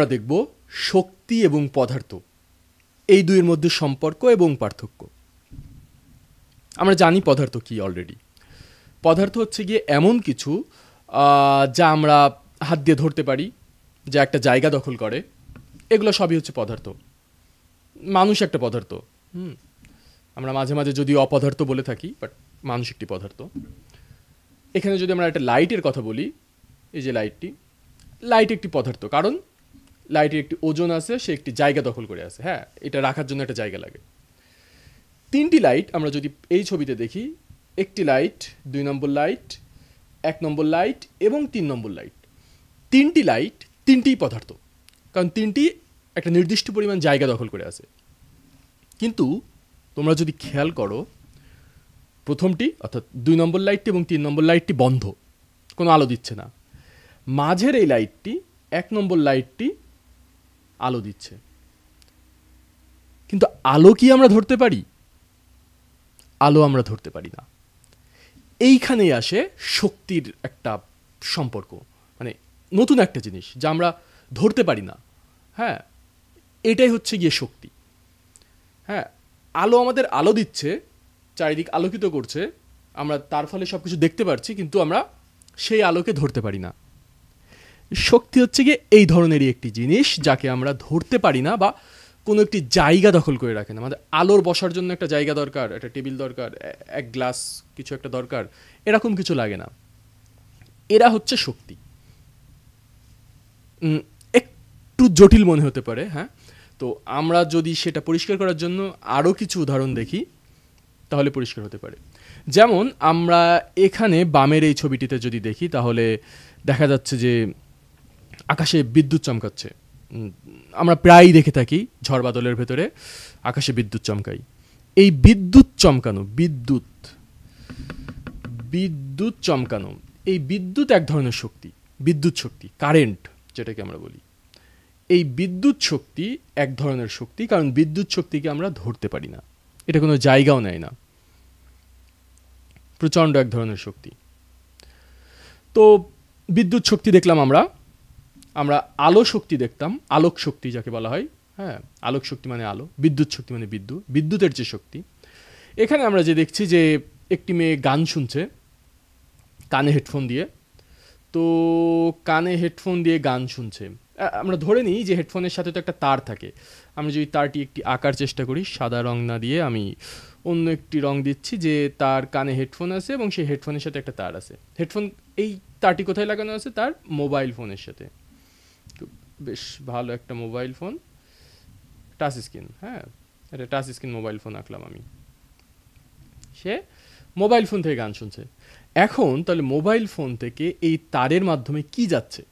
আমরা দেখব শক্তি এবং পদার্থ। এই দুইয়ের মধ্যে সম্পর্ক এবং পার্থক্য। আমরা জানি পদার্থ কি অলরেডি পদার্থ হচ্ছে গিয়ে এমন কিছু যা আমরা হাত দিয়ে ধরতে পারি, যা একটা জায়গা দখল করে। এগুলো সবই হচ্ছে পদার্থ। মানুষ একটা পদার্থ। হুম। আমরা মাঝে মাঝে যদি অপদার্থ বলে থাকি বাট মানুষ একটি পদার্থ। এখানে যদি আমরা একটা লাইটের কথা বলি, এই যে লাইটটি লাইট একটি পদার্থ। কারণ লাইটের একটি ওজন আছে, সে একটি জায়গা দখল করে আছে। হ্যাঁ এটা রাখার জন্য একটা জায়গা লাগে। তিনটি লাইট আমরা যদি এই ছবিতে দেখি, একটি লাইট, দুই নম্বর লাইট, এক নম্বর লাইট এবং তিন নম্বর লাইট। তিনটি লাইট তিনটিই পদার্থ, কারণ তিনটি একটা নির্দিষ্ট পরিমাণ জায়গা দখল করে আছে। কিন্তু তোমরা যদি খেয়াল করো, প্রথমটি অর্থাৎ দুই নম্বর লাইটটি এবং তিন নম্বর লাইটটি বন্ধ, কোনো আলো দিচ্ছে না। মাঝের এই লাইটটি, এক নম্বর লাইটটি আলো দিচ্ছে। কিন্তু আলো কি আমরা ধরতে পারি? আলো আমরা ধরতে পারি না। এইখানেই আসে শক্তির একটা সম্পর্ক মানে নতুন একটা জিনিস যা আমরা ধরতে পারি না। হ্যাঁ এটাই হচ্ছে গিয়ে শক্তি। হ্যাঁ আলো আমাদের আলো দিচ্ছে, চারিদিক আলোকিত করছে, আমরা তার ফলে সব কিছু দেখতে পারছি, কিন্তু আমরা সেই আলোকে ধরতে পারি না। শক্তি হচ্ছে গিয়ে এই ধরনেরই একটি জিনিস যাকে আমরা ধরতে পারি না বা কোনো একটি জায়গা দখল করে রাখে না। আমাদের আলোর বসার জন্য একটা জায়গা দরকার, একটা টেবিল দরকার এক গ্লাস কিছু একটা দরকার, এরকম কিছু লাগে না। এরা হচ্ছে শক্তি। একটু জটিল মনে হতে পারে হ্যাঁ? তো আমরা যদি সেটা পরিষ্কার করার জন্য আরও কিছু উদাহরণ দেখি, তাহলে পরিষ্কার হতে পারে। যেমন আমরা এখানে বামের এই ছবিটিতে যদি দেখি, তাহলে দেখা যাচ্ছে যে আকাশে বিদ্যুৎ চমকাচ্ছে। আমরা প্রায়ই দেখে থাকি ঝড় বাদলের ভেতরে আকাশে বিদ্যুৎ চমকাই এই বিদ্যুৎ চমকানো, বিদ্যুৎ বিদ্যুৎ চমকানো, এই বিদ্যুৎ এক ধরনের শক্তি, বিদ্যুৎ শক্তি, কারেন্ট যেটাকে আমরা বলি। এই বিদ্যুৎ শক্তি এক ধরনের শক্তি, কারণ বিদ্যুৎ শক্তিকে আমরা ধরতে পারি না। এটা কোনো জায়গাও নেয় না। প্রচণ্ড এক ধরনের শক্তি। তো বিদ্যুৎ শক্তি দেখলাম আমরা। আমরা আলো শক্তি দেখতাম, আলোক শক্তি যাকে বলা হয় হ্যাঁ আলোক শক্তি মানে আলো, বিদ্যুৎ শক্তি মানে বিদ্যুৎ, বিদ্যুতের যে শক্তি। এখানে আমরা যে দেখছি যে একটি মেয়ে গান শুনছে, কানে হেডফোন দিয়ে, তো কানে হেডফোন দিয়ে গান শুনছে। আমরা ধরে নিই যে হেডফোনের সাথে তো একটা তার থাকে। আমি যদি তারটি একটি আঁকার চেষ্টা করি, সাদা রং না দিয়ে আমি অন্য একটি রং দিচ্ছি যে তার কানে হেডফোন আছে এবং সেই হেডফোনের সাথে একটা তার আছে। হেডফোন, এই তারটি কোথায় লাগানো আছে? তার মোবাইল ফোনের সাথে। বেশ ভালো একটা মোবাইল ফোন টাচ স্ক্রিন হ্যাঁ? এটা টাচ স্ক্রিন মোবাইল ফোন আঁকলাম আমি। সে মোবাইল ফোন থেকে গান শুনছে। এখন তাহলে মোবাইল ফোন থেকে এই তারের মাধ্যমে কি যাচ্ছে?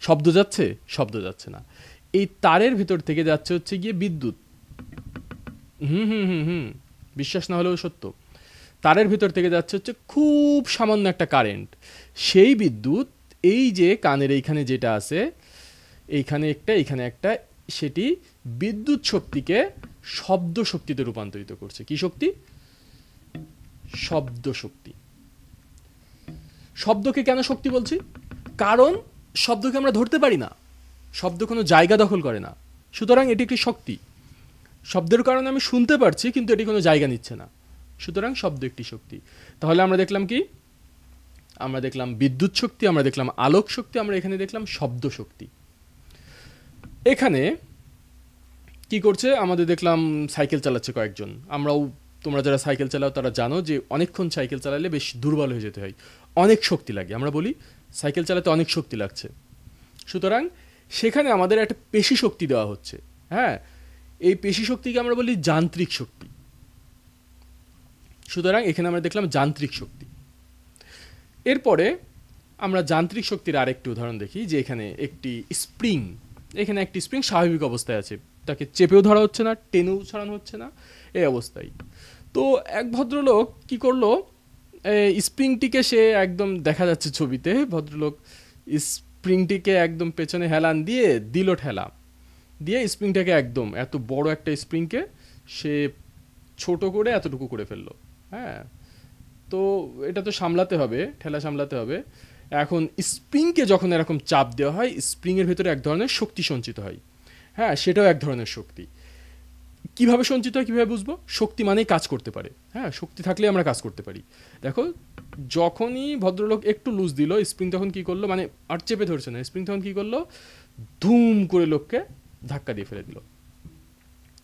শব্দ যাচ্ছে? শব্দ যাচ্ছে না। এই তারের ভিতর থেকে যাচ্ছে হচ্ছে গিয়ে বিদ্যুৎ। হুম হুম হুম হুম। বিশ্বাস না হলেও সত্য। তারের ভিতর থেকে যাচ্ছে হচ্ছে খুব সামান্য একটা কারেন্ট সেই বিদ্যুৎ এই যে কানের এইখানে যেটা আছে, এইখানে একটা এইখানে একটা, সেটি বিদ্যুৎ শক্তিকে শব্দ শক্তিতে রূপান্তরিত করছে। কি শক্তি? শব্দ শক্তি। শব্দকে কেন শক্তি বলছি? কারণ শব্দকে আমরা ধরতে পারি না। শব্দ কোনো জায়গা দখল করে না। সুতরাং এটি একটি শক্তি। শব্দের কারণে আমি শুনতে পারছি, কিন্তু এটি কোনো জায়গা নিচ্ছে না। সুতরাং শব্দ একটি শক্তি। তাহলে আমরা দেখলাম কি? আমরা দেখলাম বিদ্যুৎ শক্তি, আমরা দেখলাম আলোক শক্তি, আমরা এখানে দেখলাম শব্দ শক্তি। এখানে কি করছে? আমাদের দেখলাম সাইকেল চালাচ্ছে কয়েকজন। আমরাও, তোমরা যারা সাইকেল চালাও, তারা জানো যে অনেকক্ষণ সাইকেল চালালে বেশ দুর্বল হয়ে যেতে হয়। অনেক শক্তি লাগে। আমরা বলি, সাইকেল চালাতে অনেক শক্তি লাগছে। সুতরাং সেখানে আমাদের একটা পেশি শক্তি দেওয়া হচ্ছে। হ্যাঁ? এই পেশি শক্তিকে আমরা বলি যান্ত্রিক শক্তি। সুতরাং এখানে আমরা দেখলাম যান্ত্রিক শক্তি। এরপরে আমরা যান্ত্রিক শক্তির আরেকটি উদাহরণ দেখি, যে এখানে একটি স্প্রিং, এখানে একটি স্প্রিং স্বাভাবিক অবস্থায় আছে। তাকে চেপেও ধরা হচ্ছে না, টেনেও ছাড়ানো হচ্ছে না, এই অবস্থায়। তো এক ভদ্রলোক কি করল? স্প্রিংটিকে সে একদম দেখা যাচ্ছে ছবিতে, ভদ্রলোক স্প্রিংটিকে একদম পেছনে হেলান দিয়ে দিল ঠেলা। দিয়ে স্প্রিংটাকে একদম, এত বড় একটা স্প্রিংকে সে ছোট করে এতটুকু করে ফেলল। হ্যাঁ তো এটা তো সামলাতে হবে, ঠেলা সামলাতে হবে। এখন স্প্রিংকে যখন এরকম চাপ দেওয়া হয়, স্প্রিংয়ের ভেতরে এক ধরনের শক্তি সঞ্চিত হয়। হ্যাঁ সেটাও এক ধরনের শক্তি। কীভাবে সঞ্চিত হয়, কীভাবে বুঝব? শক্তি মানেই কাজ করতে পারে। হ্যাঁ শক্তি থাকলে আমরা কাজ করতে পারি। দেখো, যখনই ভদ্রলোক একটু লুজ দিল, স্প্রিং তখন কি করল? মানে আর চেপে ধরছে না। স্প্রিং তখন কি করল? ধুম করে লোককে ধাক্কা দিয়ে ফেলে দিল।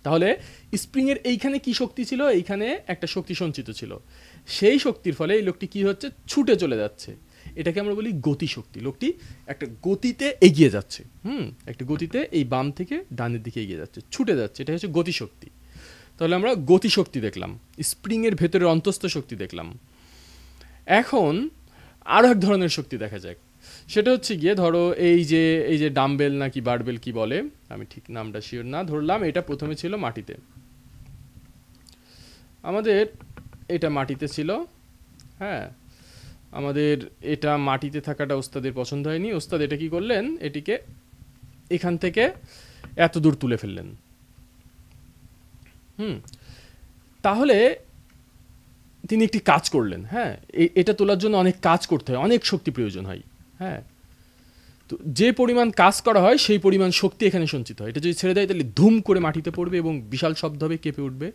তাহলে স্প্রিংয়ের এইখানে কি শক্তি ছিল? এইখানে একটা শক্তি সঞ্চিত ছিল। সেই শক্তির ফলে এই লোকটি কি হচ্ছে? ছুটে চলে যাচ্ছে। এটাকে আমরা বলি গতিশক্তি। লোকটি একটা গতিতে এগিয়ে যাচ্ছে। হুম? একটা গতিতে এই বাম থেকে ডানের দিকে এগিয়ে যাচ্ছে। ছুটে যাচ্ছে। এটা হচ্ছে গতিশক্তি। তাহলে আমরা গতিশক্তি দেখলাম। স্প্রিংয়ের ভেতরে অন্তস্থ শক্তি দেখলাম। এখন আরও এক ধরনের শক্তি দেখা যাক। সেটা হচ্ছে গিয়ে ধরো এই যে এই যে ডাম্বেল নাকি বারবেল কি বলে? আমি ঠিক নামটা শিওর না। ধরলাম এটা প্রথমে ছিল মাটিতে। আমাদের এটা মাটিতে ছিল। হ্যাঁ আমাদের এটা মাটিতে থাকাটা ওস্তাদের পছন্দ হয়নি। ওস্তাদ এটা কি করলেন? এটিকে এখান থেকে এত দূর তুলে ফেললেন। হুম, তাহলে তিনি একটি কাজ করলেন। হ্যাঁ এটা তোলার জন্য অনেক কাজ করতে হয়, অনেক শক্তি প্রয়োজন হয়। হ্যাঁ তো যে পরিমাণ কাজ করা হয়, সেই পরিমাণ শক্তি এখানে সঞ্চিত হয়। এটা যদি ছেড়ে দেয়, তাহলে ধুম করে মাটিতে পড়বে এবং বিশাল শব্দ হবে, কেঁপে উঠবে।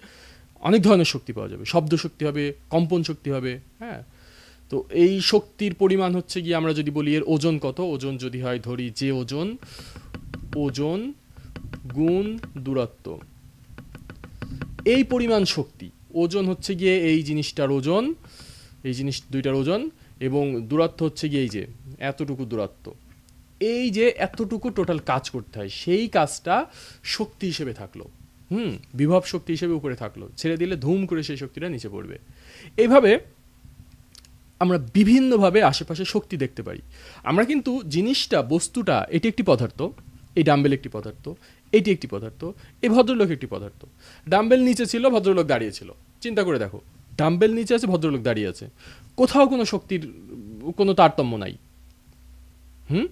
অনেক ধরনের শক্তি পাওয়া যাবে। শব্দ শক্তি হবে, কম্পন শক্তি হবে হ্যাঁ? তো এই শক্তির পরিমাণ হচ্ছে গিয়ে আমরা যদি বলি এর ওজন কত? ওজন যদি হয় ধরি যে ওজন ওজন গুণ দূরত্ব। এই পরিমাণ শক্তি, ওজন হচ্ছে গিয়ে এই জিনিসটার ওজন, এই জিনিস দুইটার ওজন এবং দূরত্ব হচ্ছে গিয়ে এই যে এতটুকু দূরত্ব। এই যে এতটুকু টোটাল কাজ করতে হয়, সেই কাজটা শক্তি হিসেবে থাকল। হুম, বিভব শক্তি হিসেবে উপরে থাকল। ছেড়ে দিলে ধুম করে সেই শক্তিটা নিচে পড়বে। এইভাবে আমরা বিভিন্নভাবে আশেপাশে শক্তি দেখতে পারি। আমরা কিন্তু জিনিসটা, বস্তুটা, এটি একটি পদার্থ, এই ডাম্বেল একটি পদার্থ, এটি একটি পদার্থ এই ভদ্রলোক একটি পদার্থ। ডাম্বেল নিচে ছিল, ভদ্রলোক দাঁড়িয়ে ছিল। চিন্তা করে দেখো, ডাম্বেল নিচে আছে, ভদ্রলোক দাঁড়িয়ে আছে। কোথাও কোনো শক্তির, কোনো তারতম্য নাই। হুম?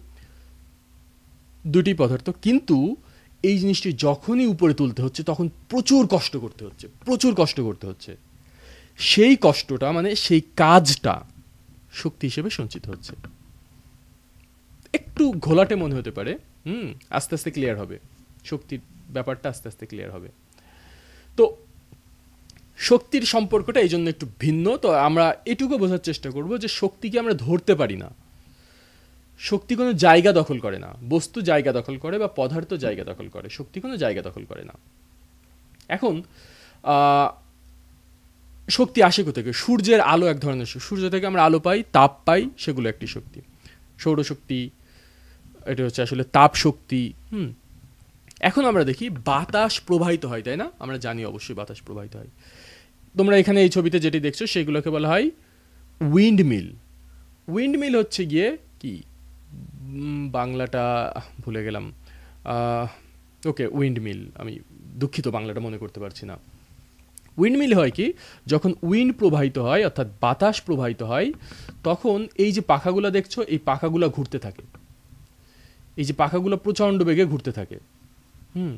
দুটি পদার্থ, কিন্তু এই জিনিসটি যখনই উপরে তুলতে হচ্ছে, তখন প্রচুর কষ্ট করতে হচ্ছে, প্রচুর কষ্ট করতে হচ্ছে। সেই কষ্টটা মানে সেই কাজটা শক্তি হিসেবে সঞ্চিত হচ্ছে। একটু ঘোলাটে মনে হতে পারে, হুম, আস্তে আস্তে ক্লিয়ার হবে। শক্তির ব্যাপারটা আস্তে আস্তে ক্লিয়ার হবে। তো শক্তির সম্পর্কটা এই জন্য একটু ভিন্ন, তো আমরা এটুকু বোঝার চেষ্টা করব যে শক্তিকে আমরা ধরতে পারি না। শক্তি কোনো জায়গা দখল করে না। বস্তু জায়গা দখল করে বা পদার্থ জায়গা দখল করে। শক্তি কোনো জায়গা দখল করে না। এখন শক্তি আসে থেকে সূর্যের আলো এক ধরনের সূর্য থেকে আমরা আলো পাই, তাপ পাই, সেগুলো একটি শক্তি। সৌরশক্তি, এটা হচ্ছে আসলে তাপ শক্তি, হুম। এখন আমরা দেখি বাতাস প্রবাহিত হয়, তাই না? আমরা জানি অবশ্যই বাতাস প্রবাহিত হয়। তোমরা এখানে এই ছবিতে যেটি দেখছ, সেগুলোকে বলা হয় উইন্ড মিল উইন্ড মিল হচ্ছে গিয়ে কি? বাংলাটা ভুলে গেলাম। ওকে উইন্ড মিল আমি দুঃখিত বাংলাটা মনে করতে পারছি না। উইন্ডমিল হয় কি, যখন উইন্ড প্রবাহিত হয়, অর্থাৎ বাতাস প্রবাহিত হয়, তখন এই যে পাখাগুলো দেখছ, এই পাখাগুলো ঘুরতে থাকে। এই যে পাখাগুলো প্রচণ্ড বেগে ঘুরতে থাকে। হুম,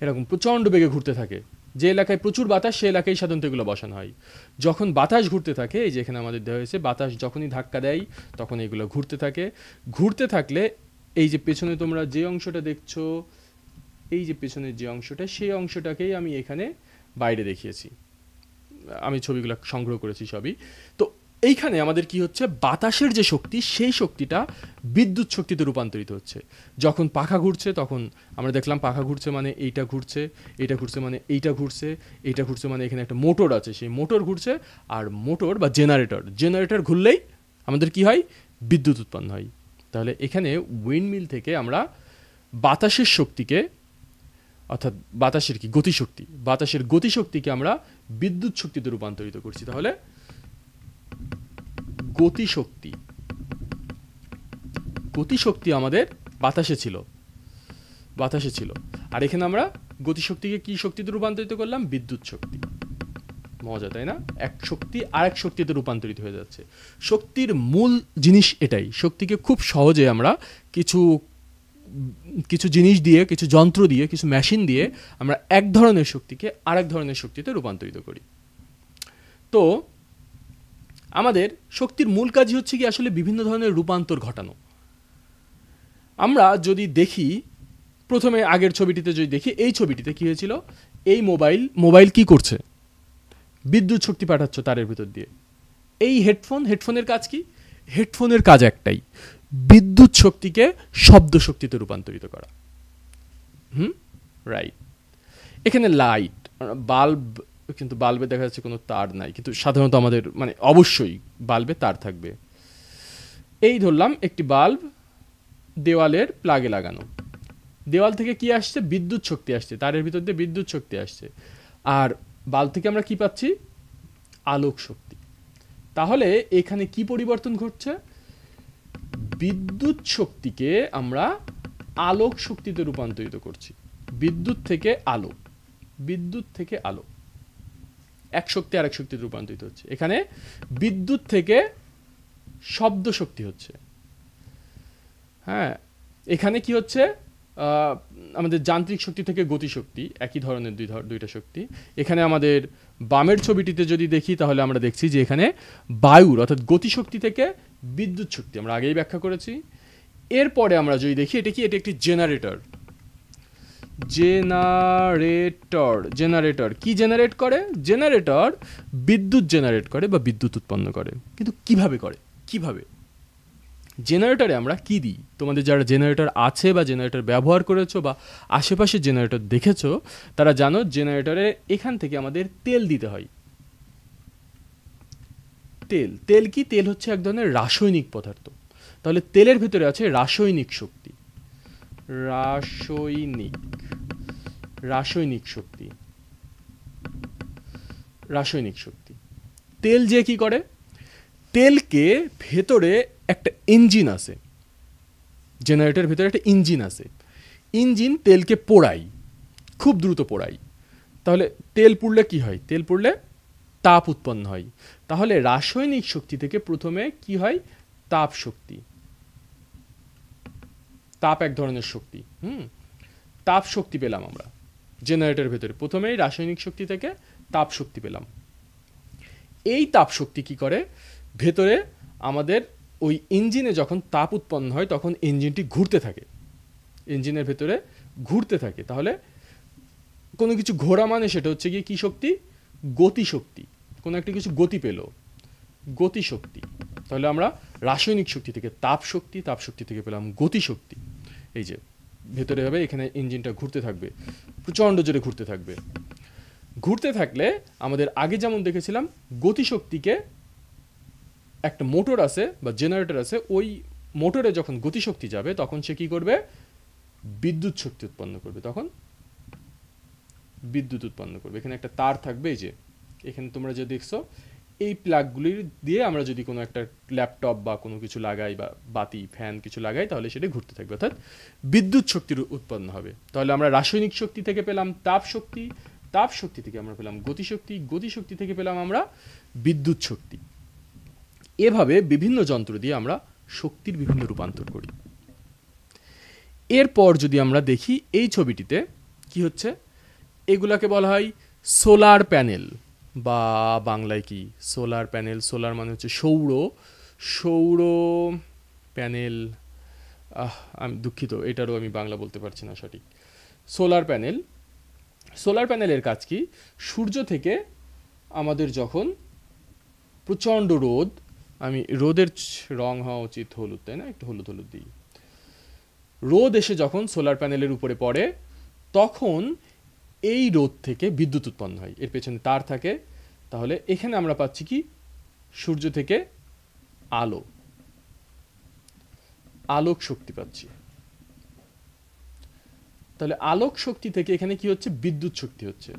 এরকম প্রচণ্ড বেগে ঘুরতে থাকে। যে এলাকায় প্রচুর বাতাস, সে এলাকায় সাধারণত এগুলো বসানো হয়। যখন বাতাস ঘুরতে থাকে, এই যেখানে আমাদের দেওয়া হয়েছে, বাতাস যখনই ধাক্কা দেয়, তখন এগুলো ঘুরতে থাকে। ঘুরতে থাকলে এই যে পেছনে তোমরা যে অংশটা দেখছ, এই যে পেছনের যে অংশটা, সেই অংশটাকেই আমি এখানে বাইরে দেখিয়েছি। আমি ছবিগুলো সংগ্রহ করেছি সবই। তো এইখানে আমাদের কি হচ্ছে? বাতাসের যে শক্তি, সেই শক্তিটা বিদ্যুৎ শক্তিতে রূপান্তরিত হচ্ছে। যখন পাখা ঘুরছে, তখন আমরা দেখলাম পাখা ঘুরছে মানে এইটা ঘুরছে এইটা ঘুরছে মানে এইটা ঘুরছে এইটা ঘুরছে মানে এখানে একটা মোটর আছে। সেই মোটর ঘুরছে আর মোটর বা জেনারেটর জেনারেটর ঘুরলেই আমাদের কি হয়? বিদ্যুৎ উৎপন্ন হয়। তাহলে এখানে উইন্ডমিল থেকে আমরা বাতাসের শক্তিকে, অর্থাৎ বাতাসের কি? গতিশক্তি, বাতাসের গতিশক্তিকে আমরা বিদ্যুৎ শক্তিতে রূপান্তরিত করছি। তাহলে গতিশক্তি। গতিশক্তি আমাদের বাতাসে ছিল। বাতাসে ছিল। আর এখানে আমরা গতিশক্তিকে কি শক্তিতে রূপান্তরিত করলাম? বিদ্যুৎ শক্তি। মজা, তাই না? এক শক্তি আর এক শক্তিতে রূপান্তরিত হয়ে যাচ্ছে। শক্তির মূল জিনিস এটাই। শক্তিকে খুব সহজে আমরা কিছু কিছু জিনিস দিয়ে, কিছু যন্ত্র দিয়ে, কিছু মেশিন দিয়ে আমরা এক ধরনের শক্তিকে আরেক ধরনের শক্তিতে রূপান্তরিত করি। তো আমাদের শক্তির মূল কাজই হচ্ছে কি আসলে বিভিন্ন ধরনের রূপান্তর ঘটানো। আমরা যদি দেখি, প্রথমে আগের ছবিটিতে যদি দেখি, এই ছবিটিতে কী হয়েছিল? এই মোবাইল মোবাইল কি করছে? বিদ্যুৎ শক্তি পাঠাচ্ছ তারের ভিতর দিয়ে। এই হেডফোন, হেডফোনের কাজ কি? হেডফোনের কাজ একটাই, বিদ্যুৎ শক্তিকে শব্দ শক্তিতে রূপান্তরিত করা। হুম? রাইট এখানে লাইট বাল্ব কিন্তু বাল্বে দেখা যাচ্ছে কোনো তার নাই। কিন্তু সাধারণত আমাদের মানে অবশ্যই বাল্বে তার থাকবে। এই ধরলাম একটি বাল্ব দেওয়ালের প্লাগে লাগানো। দেওয়াল থেকে কি আসছে? বিদ্যুৎ শক্তি আসছে। তারের ভিতর দিয়ে বিদ্যুৎ শক্তি আসছে। আর বাল্ব থেকে আমরা কি পাচ্ছি? আলোক শক্তি। তাহলে এখানে কি পরিবর্তন ঘটছে? বিদ্যুৎ শক্তিকে আমরা আলোক শক্তিতে রূপান্তরিত করছি। বিদ্যুৎ থেকে আলো। বিদ্যুৎ থেকে আলো। এক শক্তি আরেক শক্তিতে রূপান্তরিত হচ্ছে। এখানে বিদ্যুৎ থেকে শব্দ শক্তি হচ্ছে। হ্যাঁ এখানে কি হচ্ছে? আমাদের যান্ত্রিক শক্তি থেকে গতি শক্তি, একই ধরনের দুই দুইটা শক্তি। এখানে আমাদের বামের ছবিটিতে যদি দেখি, তাহলে আমরা দেখছি যে এখানে বায়ুর, অর্থাৎ গতিশক্তি থেকে বিদ্যুৎ শক্তি, আমরা আগেই ব্যাখ্যা করেছি। এরপরে আমরা যদি দেখি, এটা কি? এটা একটি জেনারেটর জেনারেটর জেনারেটর কি জেনারেট করে? জেনারেটর বিদ্যুৎ জেনারেট করে বা বিদ্যুৎ উৎপন্ন করে। কিন্তু কীভাবে করে? কীভাবে? জেনারেটরে আমরা কি দিই? তোমাদের যারা জেনারেটর আছে বা জেনারেটর ব্যবহার করেছ বা আশেপাশে জেনারেটর দেখেছ, তারা জানো জেনারেটরে এখান থেকে আমাদের তেল দিতে হয়। তেল। তেল কি? তেল হচ্ছে এক ধরনের রাসায়নিক পদার্থ। তাহলে তেলের ভিতরে আছে রাসায়নিক শক্তি। রাসায়নিক। রাসায়নিক শক্তি। রাসায়নিক শক্তি। তেল যে কি করে? তেলকে ভেতরে একটা ইঞ্জিন আছে। জেনারেটরের ভেতরে একটা ইঞ্জিন আছে। ইঞ্জিন তেলকে পোড়াই খুব দ্রুত পোড়াই তাহলে তেল পুড়লে কি হয়? তেল পুড়লে তাপ উৎপন্ন হয়। তাহলে রাসায়নিক শক্তি থেকে প্রথমে কি হয়? তাপ শক্তি। তাপ এক ধরনের শক্তি। হুম? তাপ শক্তি পেলাম আমরা। জেনারেটরের ভেতরে। প্রথমেই রাসায়নিক শক্তি থেকে তাপ শক্তি পেলাম। এই তাপ শক্তি কি করে? ভেতরে আমাদের ওই ইঞ্জিনে যখন তাপ উৎপন্ন হয়, তখন ইঞ্জিনটি ঘুরতে থাকে। ইঞ্জিনের ভেতরে ঘুরতে থাকে। তাহলে কোনো কিছু ঘোরা মানে সেটা হচ্ছে গিয়ে কি শক্তি? গতি শক্তি। কোনো একটা কিছু গতি পেল। গতি শক্তি। তাহলে আমরা রাসায়নিক শক্তি থেকে তাপ শক্তি তাপ শক্তি থেকে পেলাম গতি শক্তি। এই যে ভেতরে হবে, এখানে ইঞ্জিনটা ঘুরতে থাকবে, প্রচণ্ড জোরে ঘুরতে থাকবে। ঘুরতে থাকলে আমাদের আগে যেমন দেখেছিলাম, গতিশক্তিকে একটা মোটর আছে বা জেনারেটর আছে, ওই মোটরে যখন গতিশক্তি যাবে, তখন সে কি করবে? বিদ্যুৎ শক্তি উৎপন্ন করবে। তখন বিদ্যুৎ উৎপন্ন করবে। এখানে একটা তার থাকবে, এই যে। এখানে তোমরা যে দেখছ এই প্লাগগুলির দিয়ে আমরা যদি কোনো একটা ল্যাপটপ বা কোনো কিছু লাগাই বা বাতি ফ্যান কিছু লাগাই, তাহলে সেটা ঘুরতে থাকবে। অর্থাৎ বিদ্যুৎ শক্তির উৎপন্ন হবে। তাহলে আমরা রাসায়নিক শক্তি থেকে পেলাম তাপ শক্তি। তাপ শক্তি থেকে আমরা পেলাম গতিশক্তি গতিশক্তি থেকে পেলাম আমরা বিদ্যুৎ শক্তি। এভাবে বিভিন্ন যন্ত্র দিয়ে আমরা শক্তির বিভিন্ন রূপান্তর করি। এরপর যদি আমরা দেখি, এই ছবিটিতে কি হচ্ছে? এগুলাকে বলা হয় সোলার প্যানেল বা বাংলায় কি? সোলার প্যানেল, সোলার মানে হচ্ছে সৌর। সৌর প্যানেল আমি দুঃখিত, এটারও আমি বাংলা বলতে পারছি না সঠিক। সোলার প্যানেল, সোলার প্যানেলের কাজ কি? সূর্য থেকে আমাদের যখন প্রচণ্ড রোদ, আমি রোদের রং হওয়া উচিত হলুদ, তাই না? একটু হলুদ হলুদ দিই। রোদ এসে যখন সোলার প্যানেলের উপরে পড়ে, তখন এই রোদ থেকে বিদ্যুৎ উৎপন্ন হয়। এর পেছনে তার থাকে। তাহলে এখানে আমরা পাচ্ছি কি? সূর্য থেকে আলো। আলোক শক্তি পাচ্ছি। তাহলে আলোক শক্তি থেকে এখানে কি হচ্ছে? বিদ্যুৎ শক্তি হচ্ছে।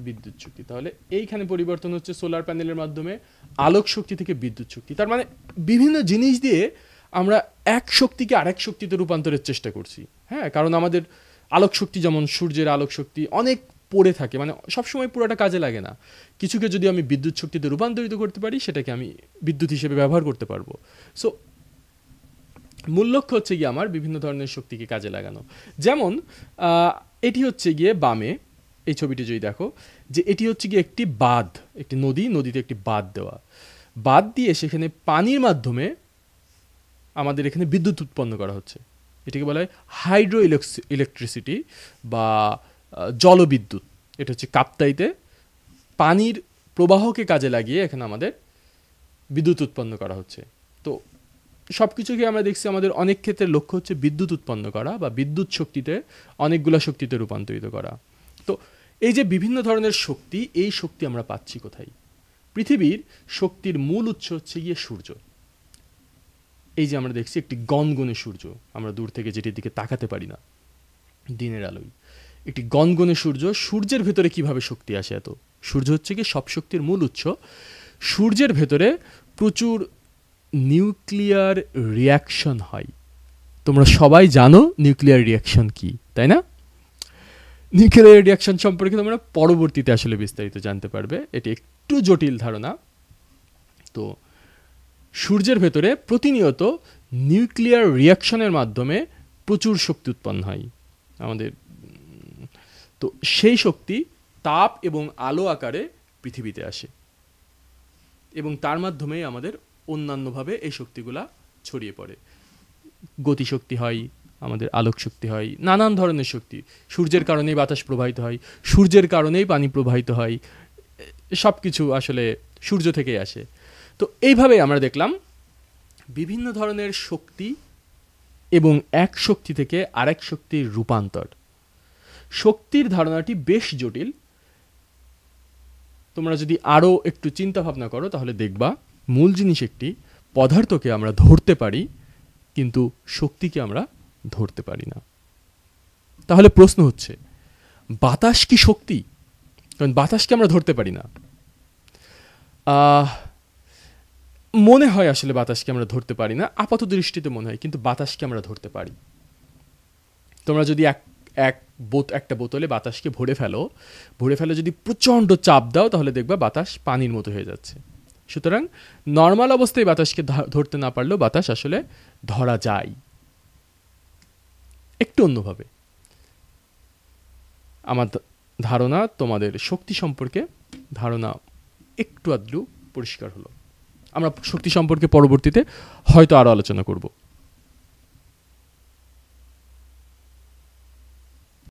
বিদ্যুৎ শক্তি। তাহলে এইখানে পরিবর্তন হচ্ছে সোলার প্যানেলের মাধ্যমে আলোক শক্তি থেকে বিদ্যুৎ শক্তি। তার মানে বিভিন্ন জিনিস দিয়ে আমরা এক শক্তিকে আরেক শক্তিতে রূপান্তরের চেষ্টা করছি। হ্যাঁ কারণ আমাদের আলোক শক্তি যেমন সূর্যের আলোক শক্তি অনেক পড়ে থাকে মানে সবসময় পুরোটা কাজে লাগে না। কিছুকে যদি আমি বিদ্যুৎ শক্তিতে রূপান্তরিত করতে পারি, সেটাকে আমি বিদ্যুৎ হিসেবে ব্যবহার করতে পারব। সো মূল লক্ষ্য হচ্ছে গিয়ে আমার বিভিন্ন ধরনের শক্তিকে কাজে লাগানো। যেমন এটি হচ্ছে গিয়ে বামে, এই ছবিটি যদি দেখো, যে এটি হচ্ছে গিয়ে একটি বাঁধ, একটি নদী, নদীতে একটি বাঁধ দেওয়া। বাঁধ দিয়ে সেখানে পানির মাধ্যমে আমাদের এখানে বিদ্যুৎ উৎপন্ন করা হচ্ছে। এটাকে বলা হয় হাইড্রো ইলেকট্রিসিটি বা জলবিদ্যুৎ। এটা হচ্ছে কাপ্তাইতে পানির প্রবাহকে কাজে লাগিয়ে এখানে আমাদের বিদ্যুৎ উৎপন্ন করা হচ্ছে। তো সব কিছুকে আমরা দেখছি আমাদের অনেক ক্ষেত্রে লক্ষ্য হচ্ছে বিদ্যুৎ উৎপন্ন করা বা বিদ্যুৎ শক্তিতে অনেকগুলো শক্তিতে রূপান্তরিত করা। তো এই যে বিভিন্ন ধরনের শক্তি, এই শক্তি আমরা পাচ্ছি কোথায়? পৃথিবীর শক্তির মূল উৎস হচ্ছে গিয়ে সূর্য। এই যে আমরা দেখছি একটি গনগনে সূর্য, আমরা দূর থেকে যেটির দিকে তাকাতে পারি না, দিনের আলোয়। একটি গনগনে সূর্য, সূর্যের ভেতরে কীভাবে শক্তি আসে এত? সূর্য হচ্ছে কি সব শক্তির মূল উৎস। সূর্যের ভেতরে প্রচুর নিউক্লিয়ার রিয়াকশন হয়। তোমরা সবাই জানো নিউক্লিয়ার রিয়াকশন কি, তাই না? নিউক্লিয়ার রিয়াকশন সম্পর্কে তোমরা পরবর্তীতে আসলে বিস্তারিত জানতে পারবে। এটি একটু জটিল ধারণা। সূর্যের ভেতরে প্রতিনিয়ত নিউক্লিয়ার রিয়াকশনের মাধ্যমে প্রচুর শক্তি উৎপন্ন হয় আমাদের। তো সেই শক্তি তাপ এবং আলো আকারে পৃথিবীতে আসে এবং তার মাধ্যমেই আমাদের অন্যান্যভাবে এই শক্তিগুলা ছড়িয়ে পড়ে। গতিশক্তি হয়, আমাদের আলোক শক্তি হয়, নানান ধরনের শক্তি। সূর্যের কারণেই বাতাস প্রবাহিত হয়, সূর্যের কারণেই পানি প্রবাহিত হয় সব কিছু আসলে সূর্য থেকেই আসে। তো এইভাবে আমরা দেখলাম বিভিন্ন ধরনের শক্তি এবং এক শক্তি থেকে আরেক শক্তির রূপান্তর। শক্তির ধারণাটি বেশ জটিল। তোমরা যদি আরও একটু চিন্তা ভাবনা করো, তাহলে দেখবা মূল জিনিস একটি, পদার্থকে আমরা ধরতে পারি, কিন্তু শক্তিকে আমরা ধরতে পারি না। তাহলে প্রশ্ন হচ্ছে, বাতাস কি শক্তি? কারণ বাতাসকে আমরা ধরতে পারি না। মনে হয় আসলে বাতাসকে আমরা ধরতে পারি না, আপাত দৃষ্টিতে মনে হয়, কিন্তু বাতাসকে আমরা ধরতে পারি। তোমরা যদি এক এক বোত, একটা বোতলে বাতাসকে ভরে ফেলো, ভরে ফেলে যদি প্রচণ্ড চাপ দাও, তাহলে দেখবা বাতাস পানির মতো হয়ে যাচ্ছে। সুতরাং নর্মাল অবস্থায় বাতাসকে ধরতে না পারলেও বাতাস আসলে ধরা যায়। একটু অন্যভাবে। আমার ধারণা তোমাদের শক্তি সম্পর্কে, ধারণা একটু আধটু পরিষ্কার হলো। আমরা শক্তি সম্পর্কে পরবর্তীতে হয়তো আরও আলোচনা করব।